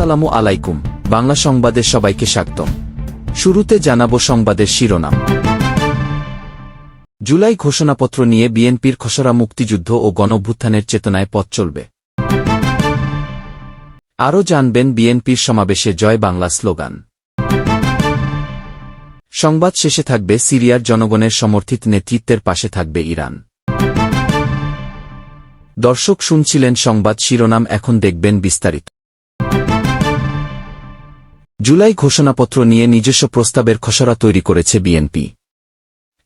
আসসালামু আলাইকুম, বাংলা সংবাদে সবাইকে স্বাগতম। শুরুতে জানাব সংবাদের শিরোনাম। জুলাই ঘোষণাপত্র নিয়ে বিএনপির খসড়া মুক্তিযুদ্ধ ও গণভ্যুত্থানের চেতনায় পথ চলবে। আরও জানবেন বিএনপির সমাবেশে জয় বাংলা স্লোগান। সংবাদ শেষে থাকবে সিরিয়ার জনগণের সমর্থিত নেতৃত্বের পাশে থাকবে ইরান। দর্শক শুনছিলেন সংবাদ শিরোনাম, এখন দেখবেন বিস্তারিত। জুলাই ঘোষণাপত্র নিয়ে নিজস্ব প্রস্তাবের খসড়া তৈরি করেছে বিএনপি।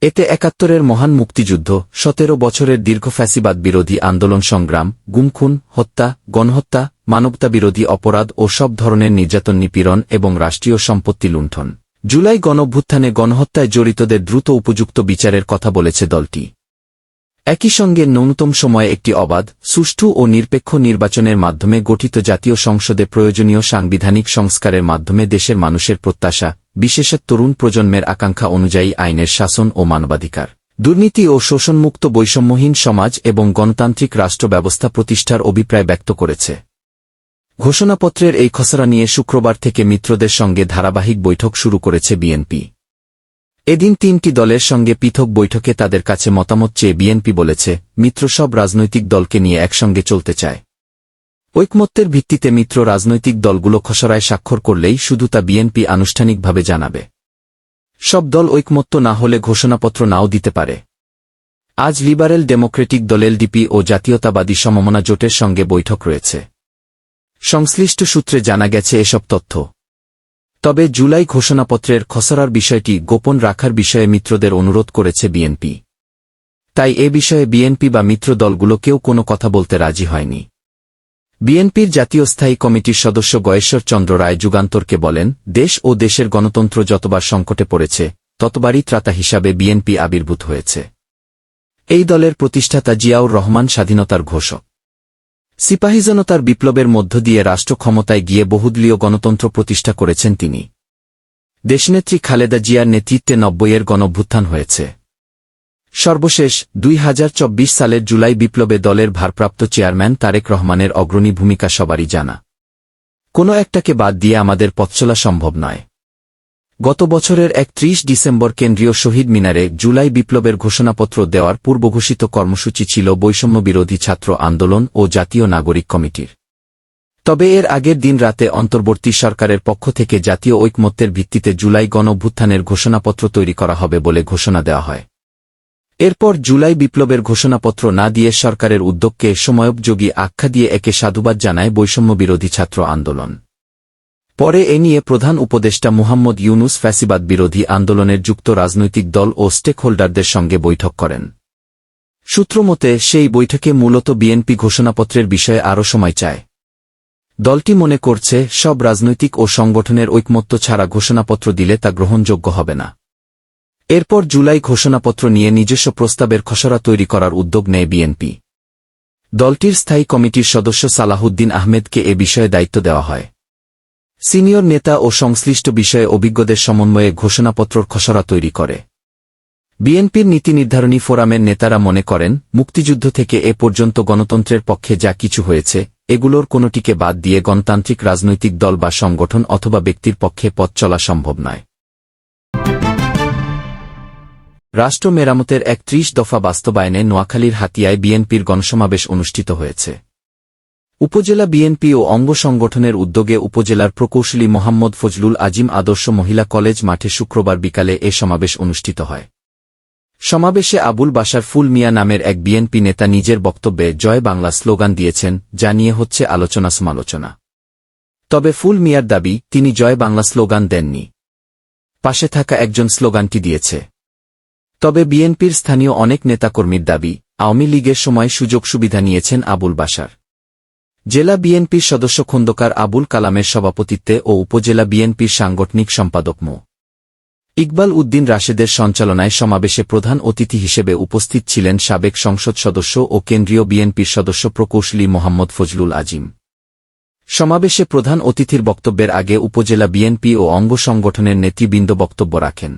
এতে একাত্তরের মহান মুক্তিযুদ্ধ, সতেরো বছরের দীর্ঘ ফ্যাসিবাদ বিরোধী আন্দোলন সংগ্রাম গুমখুন হত্যা, গণহত্যা, মানবতা বিরোধী অপরাধ ও সব ধরনের নির্যাতন নিপীড়ন এবং রাষ্ট্রীয় সম্পত্তি লুণ্ঠন। জুলাই গণভ্যুত্থানে গণহত্যায় জড়িতদের দ্রুত উপযুক্ত বিচারের কথা বলেছে দলটি। একই সঙ্গে ন্যূনতম সময়ে একটি অবাধ, সুষ্ঠু ও নিরপেক্ষ নির্বাচনের মাধ্যমে গঠিত জাতীয় সংসদে প্রয়োজনীয় সাংবিধানিক সংস্কারের মাধ্যমে দেশের মানুষের প্রত্যাশা, বিশেষত তরুণ প্রজন্মের আকাঙ্ক্ষা অনুযায়ী আইনের শাসন ও মানবাধিকার। দুর্নীতি ও শোষণমুক্ত বৈষম্যহীন সমাজ এবং গণতান্ত্রিক রাষ্ট্র ব্যবস্থা প্রতিষ্ঠার অভিপ্রায় ব্যক্ত করেছে। ঘোষণাপত্রের এই খসড়া নিয়ে শুক্রবার থেকে মিত্রদের সঙ্গে ধারাবাহিক বৈঠক শুরু করেছে বিএনপি। এদিন তিনটি দলের সঙ্গে পৃথক বৈঠকে তাদের কাছে মতামত চেয়ে বিএনপি বলেছে, মিত্র সব রাজনৈতিক দলকে নিয়ে একসঙ্গে চলতে চায়। ঐকমত্যের ভিত্তিতে মিত্র রাজনৈতিক দলগুলো খসড়ায় স্বাক্ষর করলেই শুধু তা বিএনপি আনুষ্ঠানিকভাবে জানাবে। সব দল ঐকমত্য না হলে ঘোষণাপত্র নাও দিতে পারে। আজ লিবারেল ডেমোক্রেটিক দল এলডিপি ও জাতীয়তাবাদী সমমনা জোটের সঙ্গে বৈঠক রয়েছে। সংশ্লিষ্ট সূত্রে জানা গেছে এসব তথ্য। তবে জুলাই ঘোষণাপত্রের খসড়ার বিষয়টি গোপন রাখার বিষয়ে মিত্রদের অনুরোধ করেছে বিএনপি। তাই এ বিষয়ে বিএনপি বা মিত্র দলগুলোকেও কোনো কথা বলতে রাজি হয়নি। বিএনপির জাতীয় স্থায়ী কমিটির সদস্য গয়েশ্বর চন্দ্র রায় যুগান্তরকে বলেন, দেশ ও দেশের গণতন্ত্র যতবার সংকটে পড়েছে, ততবারই ত্রাতা হিসাবে বিএনপি আবির্ভূত হয়েছে। এই দলের প্রতিষ্ঠাতা জিয়াউর রহমান স্বাধীনতার ঘোষক। সিপাহীজনতার বিপ্লবের মধ্য দিয়ে রাষ্ট্র ক্ষমতায় গিয়ে বহুদলীয় গণতন্ত্র প্রতিষ্ঠা করেছেন তিনি। দেশনেত্রী খালেদা জিয়ার নেতৃত্বে নব্বইয়ের গণভ্যুত্থান হয়েছে। সর্বশেষ দুই হাজার চব্বিশ সালের জুলাই বিপ্লবে দলের ভারপ্রাপ্ত চেয়ারম্যান তারেক রহমানের অগ্রণী ভূমিকা সবারই জানা। কোনো একটাকে বাদ দিয়ে আমাদের পথচলা সম্ভব নয়। গত বছরের একত্রিশ ডিসেম্বর কেন্দ্রীয় শহীদ মিনারে জুলাই বিপ্লবের ঘোষণাপত্র দেওয়ার পূর্বঘোষিত কর্মসূচি ছিল বৈষম্য বিরোধী ছাত্র আন্দোলন ও জাতীয় নাগরিক কমিটির। তবে এর আগের দিন রাতে অন্তর্বর্তী সরকারের পক্ষ থেকে জাতীয় ঐকমত্যের ভিত্তিতে জুলাই গণভ্যুত্থানের ঘোষণাপত্র তৈরি করা হবে বলে ঘোষণা দেওয়া হয়। এরপর জুলাই বিপ্লবের ঘোষণাপত্র না দিয়ে সরকারের উদ্যোগকে সময়োপযোগী আখ্যা দিয়ে একে সাধুবাদ জানায় বৈষম্য বিরোধী ছাত্র আন্দোলন। পরে এ নিয়ে প্রধান উপদেষ্টা মুহাম্মদ ইউনুস ফ্যাসিবাদ বিরোধী আন্দোলনের যুক্ত রাজনৈতিক দল ও স্টেক হোল্ডারদের সঙ্গে বৈঠক করেন। সূত্রমতে সেই বৈঠকে মূলত বিএনপি ঘোষণাপত্রের বিষয়ে আরও সময় চায়। দলটি মনে করছে, সব রাজনৈতিক ও সংগঠনের ঐকমত্য ছাড়া ঘোষণাপত্র দিলে তা গ্রহণযোগ্য হবে না। এরপর জুলাই ঘোষণাপত্র নিয়ে নিজস্ব প্রস্তাবের খসড়া তৈরি করার উদ্যোগ নেয় বিএনপি। দলটির স্থায়ী কমিটির সদস্য সালাহুদ্দিন আহমেদকে এ বিষয়ে দায়িত্ব দেওয়া হয়। সিনিয়র নেতা ও সংশ্লিষ্ট বিষয়ে অভিজ্ঞদের সমন্বয়ে ঘোষণাপত্রর খসড়া তৈরি করে। বিএনপির নীতি নির্ধারণী ফোরামের নেতারা মনে করেন, মুক্তিযুদ্ধ থেকে এ পর্যন্ত গণতন্ত্রের পক্ষে যা কিছু হয়েছে, এগুলোর কোনোটিকে বাদ দিয়ে গণতান্ত্রিক রাজনৈতিক দল বা সংগঠন অথবা ব্যক্তির পক্ষে পথ চলা সম্ভব নয়। রাষ্ট্র মেরামতের একত্রিশ দফা বাস্তবায়নে নোয়াখালীর হাতিয়ায় বিএনপির গণসমাবেশ অনুষ্ঠিত হয়েছে। উপজেলা বিএনপি ও অঙ্গ সংগঠনের উদ্যোগে উপজেলার প্রকৌশলী মোহাম্মদ ফজলুল আজিম আদর্শ মহিলা কলেজ মাঠে শুক্রবার বিকালে এ সমাবেশ অনুষ্ঠিত হয়। সমাবেশে আবুল বাসার ফুল মিয়া নামের এক বিএনপি নেতা নিজের বক্তব্যে জয় বাংলা স্লোগান দিয়েছেন, যা নিয়ে হচ্ছে আলোচনা সমালোচনা। তবে ফুল মিয়ার দাবি, তিনি জয় বাংলা স্লোগান দেননি। পাশে থাকা একজন স্লোগানটি দিয়েছে। তবে বিএনপির স্থানীয় অনেক নেতাকর্মীর দাবি, আওয়ামী লীগের সময় সুযোগ সুবিধা নিয়েছেন আবুল বাসার জেলা বিএনপির সদস্য খন্দকার আবুল কালামের সভাপতিত্বে ও উপজেলা বিএনপির সাংগঠনিক সম্পাদক মো. ইকবাল উদ্দিন রাশেদের সঞ্চালনায় সমাবেশে প্রধান অতিথি হিসেবে উপস্থিত ছিলেন সাবেক সংসদ সদস্য ও কেন্দ্রীয় বিএনপির সদস্য প্রকৌশলী মোহাম্মদ ফজলুল আজিম। সমাবেশে প্রধান অতিথির বক্তব্যের আগে উপজেলা বিএনপি ও অঙ্গ সংগঠনের নেতৃবৃন্দ বক্তব্য রাখেন।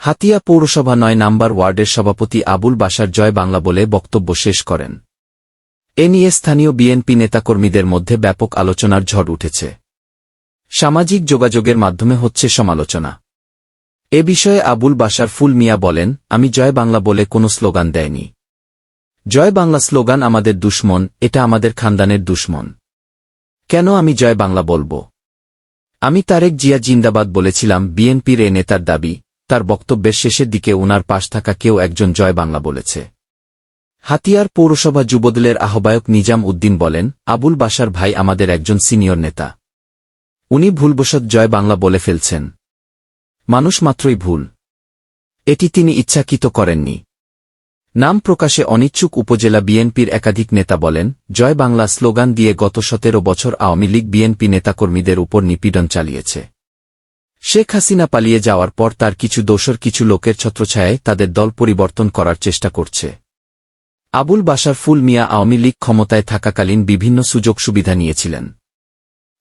হাতিয়া পৌরসভা নয় নাম্বার ওয়ার্ডের সভাপতি আবুল বাসার জয় বাংলা বলে বক্তব্য শেষ করেন। এ নিয়ে স্থানীয় বিএনপি নেতাকর্মীদের মধ্যে ব্যাপক আলোচনার ঝড় উঠেছে। সামাজিক যোগাযোগের মাধ্যমে হচ্ছে সমালোচনা। এ বিষয়ে আবুল বাশার ফুল মিয়া বলেন, আমি জয় বাংলা বলে কোনো স্লোগান দেয়নি। জয় বাংলা স্লোগান আমাদের দুশ্মন, এটা আমাদের খানদানের দুশ্মন। কেন আমি জয় বাংলা বলব? আমি তারেক জিয়া জিন্দাবাদ বলেছিলাম, বিএনপির এ নেতার দাবি, তার বক্তব্যের শেষের দিকে উনার পাশ থাকা কেউ একজন জয় বাংলা বলেছে। হাতিয়ার পৌরসভা যুবদলের আহ্বায়ক নিজাম উদ্দিন বলেন, আবুল বাসার ভাই আমাদের একজন সিনিয়র নেতা। উনি ভুলবশত জয় বাংলা বলে ফেলছেন। মানুষ মাত্রই ভুল। এটি তিনি ইচ্ছাকৃত করেননি। নাম প্রকাশে অনিচ্ছুক উপজেলা বিএনপির একাধিক নেতা বলেন, জয় বাংলা স্লোগান দিয়ে গত সতেরো বছর আওয়ামী লীগ বিএনপি নেতাকর্মীদের উপর নিপীড়ন চালিয়েছে। শেখ হাসিনা পালিয়ে যাওয়ার পর তার কিছু দোষর কিছু লোকের ছত্রছায়ায় তাদের দল পরিবর্তন করার চেষ্টা করছে। আবুল বাশার ফুল মিয়া আওয়ামী লীগ ক্ষমতায় থাকাকালীন বিভিন্ন সুযোগ সুবিধা নিয়েছিলেন।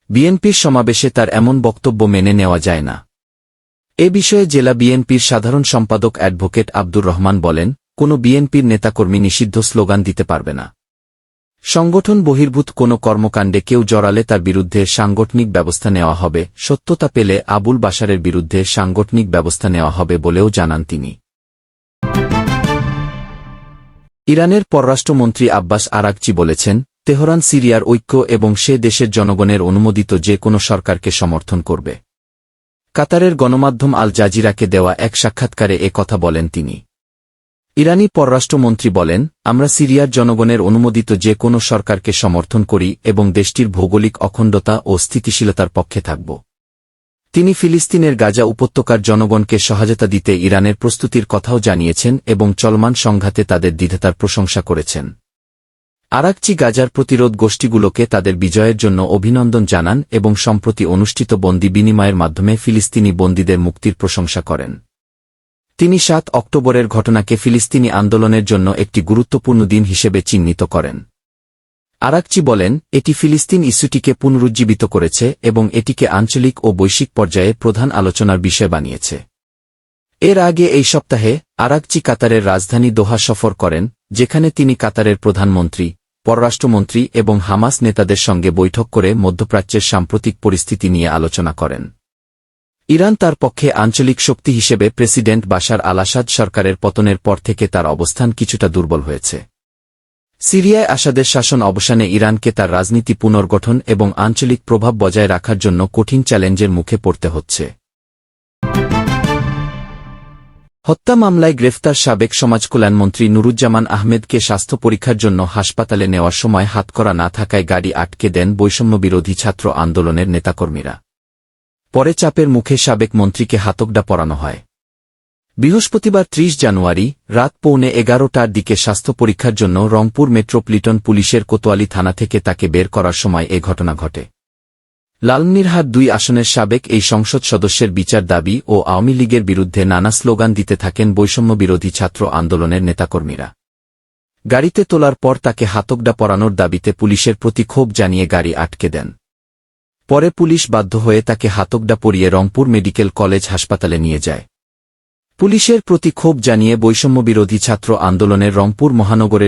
বিএনপির সমাবেশে তার এমন বক্তব্য মেনে নেওয়া যায় না। এ বিষয়ে জেলা বিএনপির সাধারণ সম্পাদক অ্যাডভোকেট আব্দুর রহমান বলেন, কোনো বিএনপির নেতাকর্মী নিষিদ্ধ স্লোগান দিতে পারবে না। সংগঠন বহির্ভূত কোনো কর্মকাণ্ডে কেউ জড়ালে তার বিরুদ্ধে সাংগঠনিক ব্যবস্থা নেওয়া হবে, সত্যতা পেলে আবুল বাশারের বিরুদ্ধে সাংগঠনিক ব্যবস্থা নেওয়া হবে বলেও জানান তিনি। ইরানের পররাষ্ট্রমন্ত্রী আব্বাস আরাকচি বলেছেন, তেহরান সিরিয়ার ঐক্য এবং সে দেশের জনগণের অনুমোদিত যে কোনো সরকারকে সমর্থন করবে। কাতারের গণমাধ্যম আল জাজিরাকে দেওয়া এক সাক্ষাৎকারে এ কথা বলেন তিনি। ইরানি পররাষ্ট্রমন্ত্রী বলেন, আমরা সিরিয়ার জনগণের অনুমোদিত যে কোনো সরকারকে সমর্থন করি এবং দেশটির ভৌগোলিক অখণ্ডতা ও স্থিতিশীলতার পক্ষে থাকব। তিনি ফিলিস্তিনের গাজা উপত্যকার জনগণকে সহায়তা দিতে ইরানের প্রস্তুতির কথাও জানিয়েছেন এবং চলমান সংঘাতে তাদের দ্বিধাতার প্রশংসা করেছেন। আরাকচি গাজার প্রতিরোধ গোষ্ঠীগুলোকে তাদের বিজয়ের জন্য অভিনন্দন জানান এবং সম্প্রতি অনুষ্ঠিত বন্দি বিনিময়ের মাধ্যমে ফিলিস্তিনি বন্দীদের মুক্তির প্রশংসা করেন। তিনি সাত অক্টোবরের ঘটনাকে ফিলিস্তিনি আন্দোলনের জন্য একটি গুরুত্বপূর্ণ দিন হিসেবে চিহ্নিত করেন। আরাকচি বলেন, এটি ফিলিস্তিন ইস্যুটিকে পুনরুজ্জীবিত করেছে এবং এটিকে আঞ্চলিক ও বৈশ্বিক পর্যায়ে প্রধান আলোচনার বিষয় বানিয়েছে। এর আগে এই সপ্তাহে আরাকচি কাতারের রাজধানী দোহা সফর করেন, যেখানে তিনি কাতারের প্রধানমন্ত্রী, পররাষ্ট্রমন্ত্রী এবং হামাস নেতাদের সঙ্গে বৈঠক করে মধ্যপ্রাচ্যের সাম্প্রতিক পরিস্থিতি নিয়ে আলোচনা করেন। ইরান তার পক্ষে আঞ্চলিক শক্তি হিসেবে প্রেসিডেন্ট বাশার আল আসাদ সরকারের পতনের পর থেকে তার অবস্থান কিছুটা দুর্বল হয়েছে। সিরিয়ায় আসাদের শাসন অবসানে ইরানকে তার রাজনীতি পুনর্গঠন এবং আঞ্চলিক প্রভাব বজায় রাখার জন্য কঠিন চ্যালেঞ্জের মুখে পড়তে হচ্ছে। হত্যা মামলায় গ্রেফতার সাবেক সমাজকল্যাণমন্ত্রী নুরুজ্জামান আহমেদকে স্বাস্থ্য পরীক্ষার জন্য হাসপাতালে নেওয়ার সময় হাতকরা না থাকায় গাড়ি আটকে দেন বৈষম্যবিরোধী ছাত্র আন্দোলনের নেতাকর্মীরা। পরে চাপের মুখে সাবেক মন্ত্রীকে হাতকডা পরানো হয়। বৃহস্পতিবার ৩০ জানুয়ারি রাত পৌনে এগারোটার দিকে স্বাস্থ্য পরীক্ষার জন্য রংপুর মেট্রোপলিটন পুলিশের কোতোয়ালি থানা থেকে তাকে বের করার সময় এ ঘটনা ঘটে। লালমিরহাট দুই আসনের সাবেক এই সংসদ সদস্যের বিচার দাবি ও আওয়ামী লীগের বিরুদ্ধে নানা স্লোগান দিতে থাকেন বৈষম্য বিরোধী ছাত্র আন্দোলনের নেতাকর্মীরা। গাড়িতে তোলার পর তাকে হাতকডা পরানোর দাবিতে পুলিশের প্রতি ক্ষোভ জানিয়ে গাড়ি আটকে দেন। পরে পুলিশ বাধ্য হয়ে তাকে হাতকডা পরিয়ে রংপুর মেডিকেল কলেজ হাসপাতালে নিয়ে যায়। পুলিশের প্রতি ক্ষোভ জানিয়ে বৈষম্যবিরোধী ছাত্র আন্দোলনের রংপুর মহানগরের